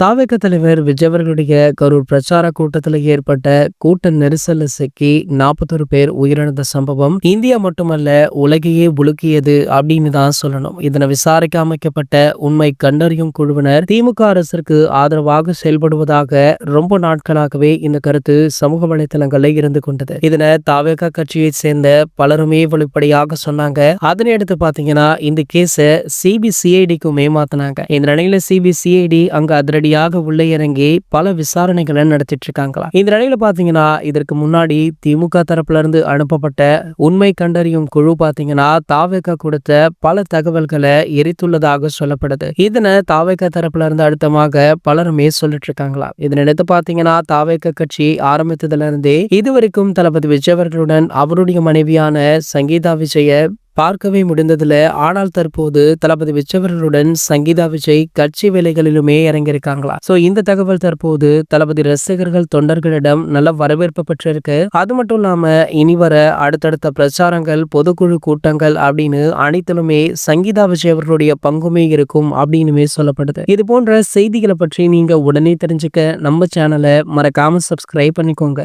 தாவேக தலைவர் விஜயவர்களுடைய கரூர் பிரச்சார கூட்டத்தில் ஏற்பட்ட கூட்ட நெரிசல்ல சிக்கி நாற்பத்தொரு பேர் உயிரிழந்த சம்பவம் இந்தியா மட்டுமல்ல உலகையே உலுக்கியது அப்படின்னு தான் சொல்லணும். இதனை விசாரிக்க அமைக்கப்பட்ட உண்மை கண்டறியும் குழுவினர் திமுக அரசிற்கு ஆதரவாக செயல்படுவதாக ரொம்ப நாட்களாகவே இந்த கருத்து சமூக வலைதளங்களில் இருந்து கொண்டது. இதனை தாவக கட்சியை சேர்ந்த பலருமே வெளிப்படையாக சொன்னாங்க. அதனை அடுத்து பாத்தீங்கன்னா இந்த கேஸை சிபிசிஐடிக்கும் ஏமாத்தினாங்க. இந்த நிலையில சிபிசிஐடி அங்க அதிரடியாக உள்ளே இறங்கி பல விசாரணைகளை நடத்திட்டு இருக்காங்களா இந்த நிலையில பாத்தீங்கன்னா இதற்கு முன்னாடி திமுக தரப்புல இருந்து அனுப்பப்பட்ட உண்மை கண்டறியும் குழு பாத்தீங்கன்னா தாவேக்கா கொடுத்த பல தகவல்களை எரித்துள்ளதாக சொல்லப்படுது. இதனை தாவேக்கா தரப்புல இருந்து அடுத்தமாக பலருமே சொல்லிட்டு இருக்காங்களா இதனிடத்து பாத்தீங்கன்னா தாவேக்கா கட்சி ஆரம்பித்ததுல இருந்தே இதுவரைக்கும் தளபதி விஜய் அவர்களுடன் அவருடைய மனைவியான சங்கீதா விஜய பார்க்கவே முடிந்ததுல. ஆனால் தற்போது தளபதி விச்சவர்களுடன் சங்கீதா விஜய் கட்சி வேலைகளிலுமே இறங்கியிருக்காங்களா? சோ இந்த தகவல் தற்போது தளபதி ரசிகர்கள் தொண்டர்களிடம் நல்ல வரவேற்பு பெற்றிருக்கு. அது மட்டும் இல்லாம இனி வர அடுத்தடுத்த பிரச்சாரங்கள் பொதுக்குழு கூட்டங்கள் அப்படின்னு அனைத்திலுமே சங்கீதா விஜய் அவர்களுடைய பங்குமே இருக்கும் அப்படின்னுமே சொல்லப்படுது. இது போன்ற செய்திகளை பற்றி நீங்க உடனே தெரிஞ்சுக்க நம்ம சேனலை மறக்காம சப்ஸ்கிரைப் பண்ணிக்கோங்க.